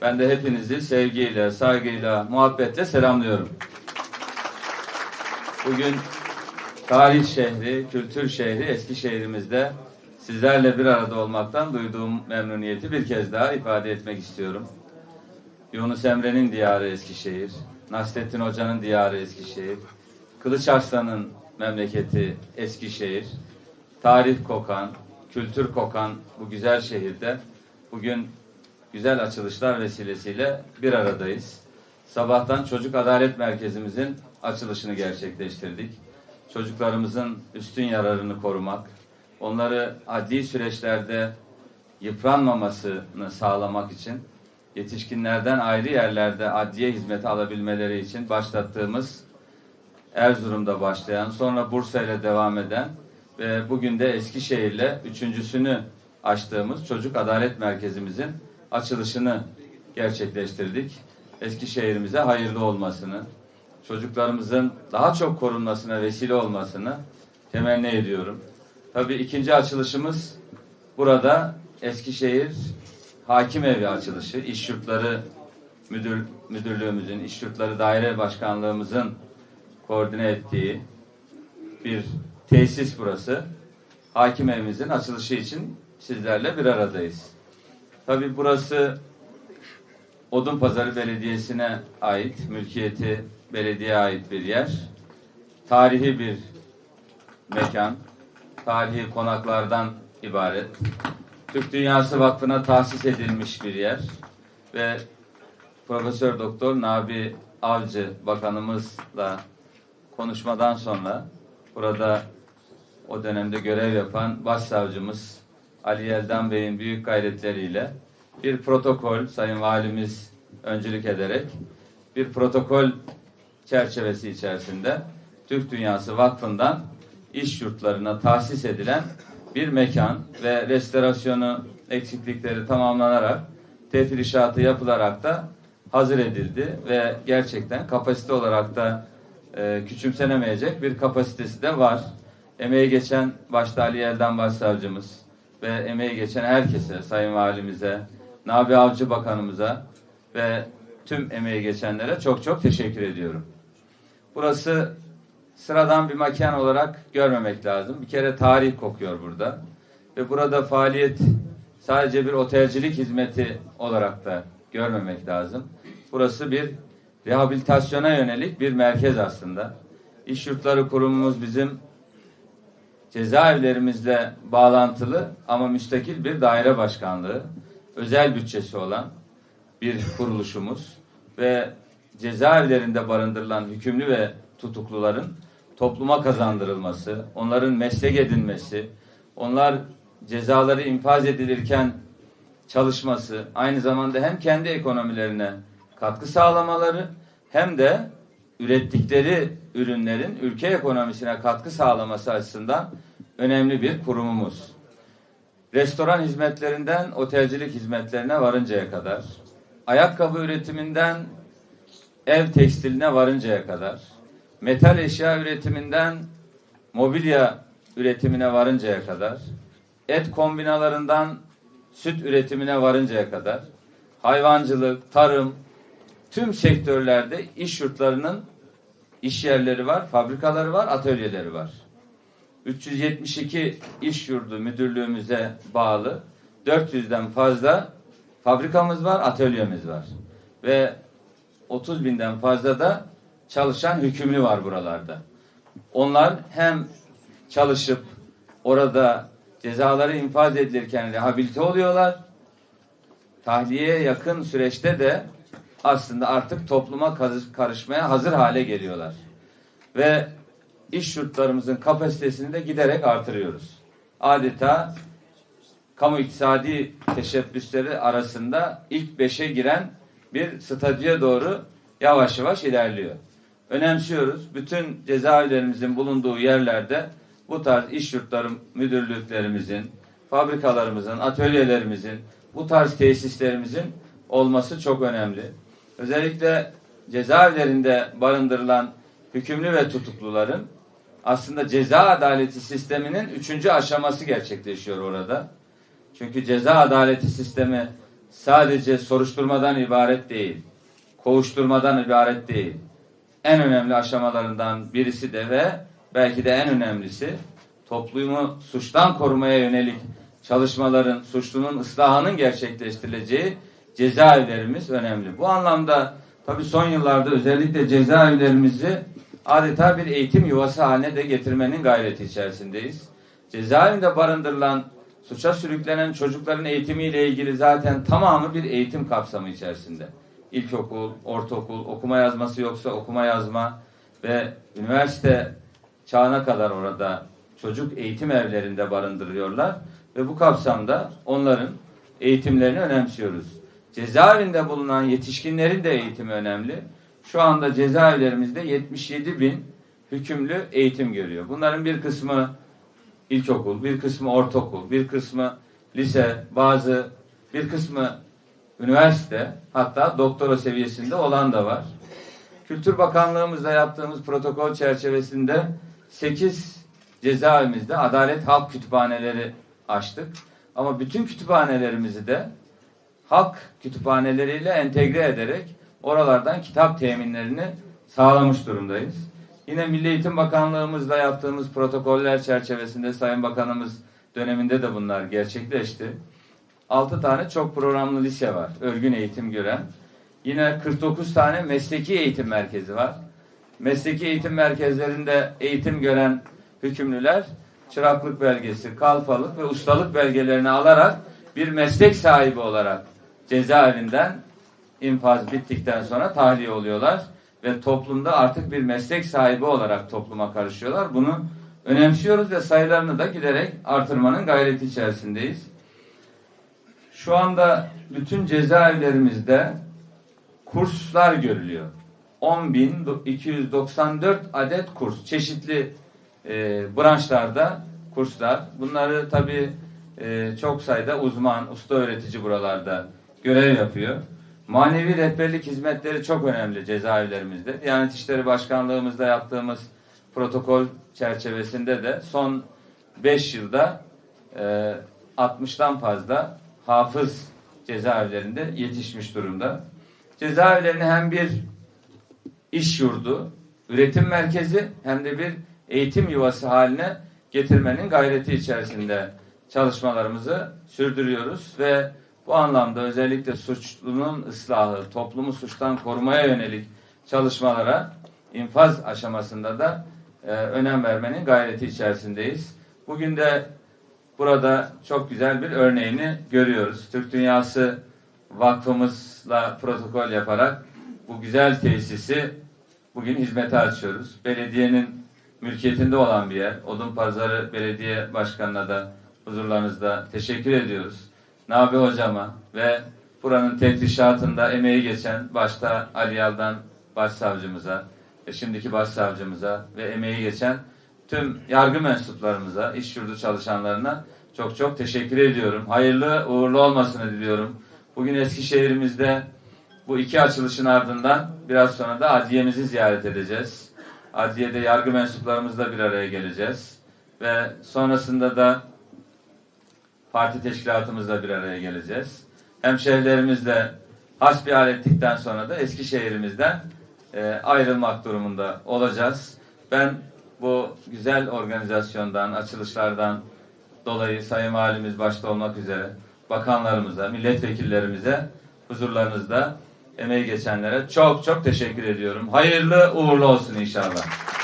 Ben de hepinizi sevgiyle, saygıyla, muhabbetle selamlıyorum. Bugün tarih şehri, kültür şehri Eskişehir'imizde sizlerle bir arada olmaktan duyduğum memnuniyeti bir kez daha ifade etmek istiyorum. Yunus Emre'nin diyarı Eskişehir, Nasrettin Hoca'nın diyarı Eskişehir, Kılıç Arslan'ın memleketi Eskişehir, tarih kokan, kültür kokan bu güzel şehirde bugün güzel açılışlar vesilesiyle bir aradayız. Sabahtan Çocuk Adalet Merkezimizin açılışını gerçekleştirdik. Çocuklarımızın üstün yararını korumak, onları adli süreçlerde yıpranmamasını sağlamak için yetişkinlerden ayrı yerlerde adliye hizmeti alabilmeleri için başlattığımız Erzurum'da başlayan, sonra Bursa ile devam eden ve bugün de Eskişehir'le üçüncüsünü açtığımız Çocuk Adalet Merkezimizin açılışını gerçekleştirdik. Eskişehir'imize hayırlı olmasını, çocuklarımızın daha çok korunmasına vesile olmasını temenni ediyorum. Tabii ikinci açılışımız burada Eskişehir Hakim Evi açılışı, İş Yurtları Müdür, Müdürlüğümüzün, İş Yurtları Daire Başkanlığımızın koordine ettiği bir tesis burası. Hakim evimizin açılışı için sizlerle bir aradayız. Tabii burası Odunpazarı Belediyesi'ne ait, mülkiyeti belediyeye ait bir yer. Tarihi bir mekan, tarihi konaklardan ibaret. Türk Dünyası Vakfı'na tahsis edilmiş bir yer ve Profesör Doktor Nabi Avcı Bakanımızla konuşmadan sonra burada o dönemde görev yapan başsavcımız Ali Yeldan Bey'in büyük gayretleriyle bir protokol Sayın Valimiz öncülük ederek bir protokol çerçevesi içerisinde Türk Dünyası Vakfı'ndan iş yurtlarına tahsis edilen bir mekan ve restorasyonu eksiklikleri tamamlanarak tefrişatı yapılarak da hazır edildi ve gerçekten kapasite olarak da e, küçümsenemeyecek bir kapasitesi de var. Emeği geçen başta Ali Yeldan Başsavcımız ve emeği geçen herkese, Sayın Valimize, Nabi Avcı Bakanımıza ve tüm emeği geçenlere çok çok teşekkür ediyorum. Burası sıradan bir mekan olarak görmemek lazım. Bir kere tarih kokuyor burada. Ve burada faaliyet sadece bir otelcilik hizmeti olarak da görmemek lazım. Burası bir rehabilitasyona yönelik bir merkez aslında. İş yurtları kurumumuz bizim cezaevlerimizle bağlantılı ama müstakil bir daire başkanlığı, özel bütçesi olan bir kuruluşumuz ve cezaevlerinde barındırılan hükümlü ve tutukluların topluma kazandırılması, onların meslek edinmesi, onlar cezaları infaz edilirken çalışması, aynı zamanda hem kendi ekonomilerine katkı sağlamaları hem de ürettikleri ürünlerin ülke ekonomisine katkı sağlaması açısından önemli bir kurumumuz. Restoran hizmetlerinden otelcilik hizmetlerine varıncaya kadar, ayakkabı üretiminden ev tekstiline varıncaya kadar, metal eşya üretiminden mobilya üretimine varıncaya kadar, et kombinalarından süt üretimine varıncaya kadar, hayvancılık, tarım, tüm sektörlerde iş yurtlarının iş yerleri var, fabrikaları var, atölyeleri var. 372 iş yurdu müdürlüğümüze bağlı 400'den fazla fabrikamız var, atölyemiz var. Ve 30 binden fazla da çalışan hükümlü var buralarda. Onlar hem çalışıp orada cezaları infaz edilirken rehabilite oluyorlar. Tahliyeye yakın süreçte de aslında artık topluma karışmaya hazır hale geliyorlar. Ve iş yurtlarımızın kapasitesini de giderek artırıyoruz. Adeta kamu iktisadi teşebbüsleri arasında ilk beşe giren bir statüye doğru yavaş yavaş ilerliyor. Önemsiyoruz. Bütün cezaevlerimizin bulunduğu yerlerde bu tarz iş yurtları müdürlüklerimizin, fabrikalarımızın, atölyelerimizin, bu tarz tesislerimizin olması çok önemli. Özellikle cezaevlerinde barındırılan hükümlü ve tutukluların aslında ceza adaleti sisteminin üçüncü aşaması gerçekleşiyor orada. Çünkü ceza adaleti sistemi sadece soruşturmadan ibaret değil, kovuşturmadan ibaret değil. En önemli aşamalarından birisi de ve belki de en önemlisi toplumu suçtan korumaya yönelik çalışmaların, suçlunun ıslahının gerçekleştirileceği cezaevlerimiz önemli. Bu anlamda tabii son yıllarda özellikle cezaevlerimizi adeta bir eğitim yuvası haline de getirmenin gayreti içerisindeyiz. Cezaevinde barındırılan, suça sürüklenen çocukların eğitimiyle ilgili zaten tamamı bir eğitim kapsamı içerisinde. İlkokul, ortaokul, okuma yazması yoksa okuma yazma ve üniversite çağına kadar orada çocuk eğitim evlerinde barındırıyorlar ve bu kapsamda onların eğitimlerini önemsiyoruz. Cezaevinde bulunan yetişkinlerin de eğitimi önemli. Şu anda cezaevlerimizde 77 bin hükümlü eğitim görüyor. Bunların bir kısmı ilkokul, bir kısmı ortaokul, bir kısmı lise, bazı bir kısmı üniversite, hatta doktora seviyesinde olan da var. Kültür Bakanlığımızla yaptığımız protokol çerçevesinde 8 cezaevimizde Adalet Halk Kütüphaneleri açtık. Ama bütün kütüphanelerimizi de halk kütüphaneleriyle entegre ederek oralardan kitap teminlerini sağlamış durumdayız. Yine Milli Eğitim Bakanlığımızla yaptığımız protokoller çerçevesinde Sayın Bakanımız döneminde de bunlar gerçekleşti. 6 tane çok programlı lise var. Örgün eğitim gören. Yine 49 tane mesleki eğitim merkezi var. Mesleki eğitim merkezlerinde eğitim gören hükümlüler çıraklık belgesi, kalfalık ve ustalık belgelerini alarak bir meslek sahibi olarak cezaevinden infaz bittikten sonra tahliye oluyorlar ve toplumda artık bir meslek sahibi olarak topluma karışıyorlar. Bunu önemsiyoruz ve sayılarını da giderek artırmanın gayreti içerisindeyiz. Şu anda bütün cezaevlerimizde kurslar görülüyor. 10.294 adet kurs, çeşitli e, branşlarda kurslar. Bunları tabii e, çok sayıda uzman, usta öğretici buralarda görev yapıyor. Manevi rehberlik hizmetleri çok önemli cezaevlerimizde. Diyanet İşleri Başkanlığımızda yaptığımız protokol çerçevesinde de son 5 yılda e, 60'tan fazla hafız cezaevlerinde yetişmiş durumda. Cezaevlerini hem bir iş yurdu, üretim merkezi hem de bir eğitim yuvası haline getirmenin gayreti içerisinde çalışmalarımızı sürdürüyoruz ve bu anlamda özellikle suçlunun ıslahı, toplumu suçtan korumaya yönelik çalışmalara infaz aşamasında da e, önem vermenin gayreti içerisindeyiz. Bugün de burada çok güzel bir örneğini görüyoruz. Türk Dünyası Vakfımızla protokol yaparak bu güzel tesisi bugün hizmete açıyoruz. Belediyenin mülkiyetinde olan bir yer. Odunpazarı Belediye Başkanı'na da huzurlarınızda teşekkür ediyoruz. Nabi Hocama ve buranın teftişatında emeği geçen başta Ali Yaldan Başsavcımıza ve şimdiki Başsavcımıza ve emeği geçen tüm yargı mensuplarımıza, iş yurdu çalışanlarına çok çok teşekkür ediyorum. Hayırlı uğurlu olmasını diliyorum. Bugün Eskişehir'imizde bu iki açılışın ardından biraz sonra da adliyemizi ziyaret edeceğiz. Adliyede yargı mensuplarımızla bir araya geleceğiz. Ve sonrasında da parti teşkilatımızla bir araya geleceğiz. Hemşehrilerimizle hasbihal ettikten sonra da Eskişehir'imizden e, ayrılmak durumunda olacağız. Ben bu güzel organizasyondan, açılışlardan dolayı Sayın Valimiz başta olmak üzere bakanlarımıza, milletvekillerimize huzurlarınızda emeği geçenlere çok çok teşekkür ediyorum. Hayırlı uğurlu olsun inşallah.